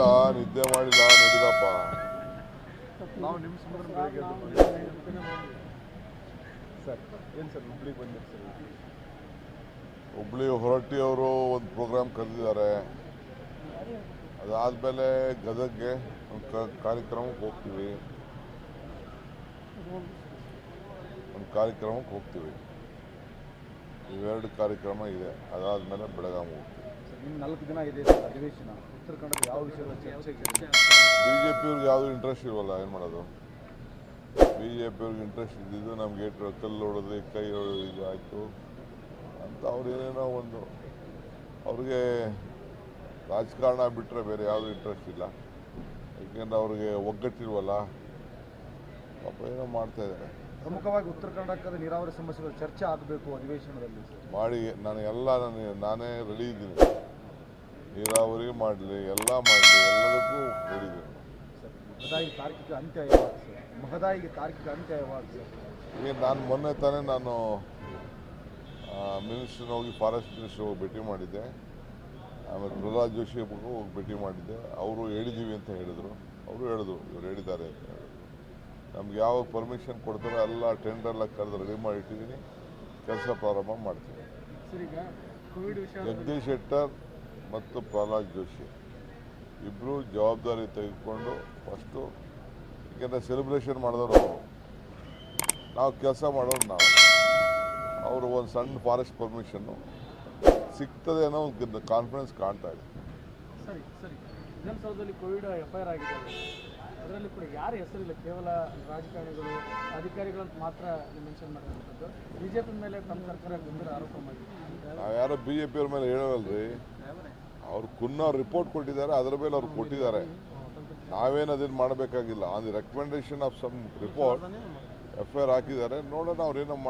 ತಿಂದಿಲ್ಲ ನಿದ್ದೆ ಮಾಡಿಲ್ಲ ನಡಿದಪ್ಪ ನಾವು ನಿಮ್ಮ ಸರ್ ಏನು ಸರ್ ಹುಬ್ಳಿಗೆ ಸರ್? ಹುಬ್ಳಿ ಹೊರಟ್ಟಿಯವರು ಒಂದು ಪ್ರೋಗ್ರಾಮ್ ಕರೆದಿದ್ದಾರೆ. ಅದಾದಮೇಲೆ ಗದಗ್ಗೆ ಒಂದು ಕಾರ್ಯಕ್ರಮಕ್ಕೆ ಹೋಗ್ತೀವಿ. ಒಂದು ಕಾರ್ಯಕ್ರಮಕ್ಕೆ ಹೋಗ್ತೀವಿ. ಇವೆರಡು ಕಾರ್ಯಕ್ರಮ ಇದೆ. ಅದಾದ್ಮೇಲೆ ಬೆಳಗಾವಿ ಹೋಗ್ತೀವಿ. ಇನ್ನು ನಾಲ್ಕು ದಿನ ಇದೆ ಸರ್ ಅಧಿವೇಶನ. ಉತ್ತರ ಕನ್ನಡದ ಯಾವ ವಿಷಯದ ಚರ್ಚೆ ಬಿ ಜೆ ಪಿಯವ್ರಿಗೆ ಯಾವುದೂ ಇಂಟ್ರೆಸ್ಟ್ ಇರೋಲ್ಲ ಏನು ಮಾಡೋದು? ಬಿ ಜೆ ಪಿಯವ್ರಿಗೆ ಇಂಟ್ರೆಸ್ಟ್ ಇದ್ದಿದ್ದು ನಮಗೆ ಕಲ್ಲು ಹೊಡೆದು ಕೈ ಹೊಡೆದು ಇದು ಆಯಿತು. ಅಂತ ಅವ್ರು ಏನೇನೋ ಒಂದು ಅವ್ರಿಗೆ ರಾಜಕಾರಣ ಬಿಟ್ಟರೆ ಬೇರೆ ಯಾವುದು ಇಂಟ್ರೆಸ್ಟ್ ಇಲ್ಲ. ಯಾಕೆಂದ್ರೆ ಅವ್ರಿಗೆ ಒಗ್ಗಟ್ಟಿಲ್ವಲ್ಲ ಪಾಪ ಏನೋ ಮಾಡ್ತಾ ಇದ್ದಾರೆ. ಪ್ರಮುಖವಾಗಿ ಉತ್ತರ ಕರ್ನಾಟಕದ ನೀರಾವರಿ ಸಮಸ್ಯೆಗಳ ಚರ್ಚೆ ಆಗಬೇಕು ಅಧಿವೇಶನದಲ್ಲಿ ಮಾಡಿ ನಾನು ಎಲ್ಲ ನಾನು ನಾನೇ ರೆಡಿ ಇದ್ದೀನಿ. ನೀರಾವರಿ ಮಾಡಲಿ ಎಲ್ಲ ಮಾಡಲಿ ಎಲ್ಲದಕ್ಕೂ ರೆಡಿ ಇದ್ದೀನಿ ಸರ್ ಮಹದಾಯಿ ತಾರ್ಕಿಕ ಅಂತ್ಯ ಯಾವಾಗ ಸರ್. ಮಹದಾಯಿಗೆ ತಾರ್ಕಿಕ ಅಂತ್ಯ ಯಾವಾಗ ಸರ್. ಈಗ ನಾನು ಮೊನ್ನೆ ತಾನೇ ನಾನು ಮಿನಿಸ್ಟ್ರನ್ನ ಹೋಗಿ ಫಾರೆಸ್ಟ್ ಮಿನಿಸ್ಟರ್ ಹೋಗಿ ಭೇಟಿ ಮಾಡಿದ್ದೆ. ಆಮೇಲೆ ಪ್ರಹ್ಲಾದ್ ಜೋಶಿ ಹೋಗಿ ಭೇಟಿ ಮಾಡಿದ್ದೆ. ಅವರು ಹೇಳಿದ್ದೀವಿ ಅಂತ ಹೇಳಿದರು. ಅವರು ಹೇಳಿದ್ರು ಇವರು ಹೇಳಿದ್ದಾರೆ ಅಂತ ಹೇಳಿದ್ರು. ನಮ್ಗೆ ಯಾವಾಗ ಪರ್ಮಿಷನ್ ಕೊಡ್ತಾರೋ ಎಲ್ಲ ಟೆಂಡರ್ಲ ಕರೆದು ರೆಡಿ ಮಾಡಿಟ್ಟಿದ್ದೀನಿ ಕೆಲಸ ಪ್ರಾರಂಭ ಮಾಡ್ತೀನಿ. ಜಗದೀಶ್ ಶೆಟ್ಟರ್ ಮತ್ತು ಪ್ರಹ್ಲಾದ್ ಜೋಶಿ. ಇಬ್ಬರು ಜವಾಬ್ದಾರಿ ತೆಗೆದುಕೊಂಡು ಫಸ್ಟು ಏಕೆಂದರೆ ಸೆಲೆಬ್ರೇಷನ್ ಮಾಡಿದವರು ಅವರು. ನಾವು ಕೆಲಸ ಮಾಡೋರು ನಾವು. ಅವರು ಒಂದು ಸಣ್ಣ ಫಾರೆಸ್ಟ್ ಪರ್ಮಿಷನ್ನು ಸಿಗ್ತದೆ ಅನ್ನೋ ಒಂದು ಕಾನ್ಫಿಡೆನ್ಸ್ ಕಾಣ್ತಾ ಇದೆ. ಸರಿ ಸರಿ. ವಿಧಾನಸೌಧದಲ್ಲಿ ಕೋವಿಡ್ ಎಫ್ ಐ ಆರ್ ಆಗಿದೆ ಅದರಲ್ಲಿ ಕೂಡ ಯಾರ ಹೆಸರಿಲ್ಲ? ಕೇವಲ ರಾಜಕಾರಣಿಗಳು ಅಧಿಕಾರಿಗಳಂತ ಮಾತ್ರ ಮೆನ್ಷನ್ ಮಾಡಿರುವಂಥದ್ದು. ಬಿಜೆಪಿ ಮೇಲೆ ತಮ್ಮ ಸರ್ಕಾರ ಗಂಭೀರ ಆರೋಪ ಮಾಡಿದೆ. ನಾವು ಯಾರೋ ಬಿ ಜೆ ಪಿಯವ್ರ ಮೇಲೆ ಅವ್ರು ಕುನ್ನ ರಿಪೋರ್ಟ್ ಕೊಟ್ಟಿದ್ದಾರೆ ಅದರ ಮೇಲೆ ಅವ್ರು ಕೊಟ್ಟಿದ್ದಾರೆ. ನಾವೇನು ಅದನ್ನು ಮಾಡಬೇಕಾಗಿಲ್ಲ. On the recommendation of some report F I R ಹಾಕಿದ್ದಾರೆ. ನೋಡೋಣ ಅವ್ರೇನೋ ಮಾಡಿ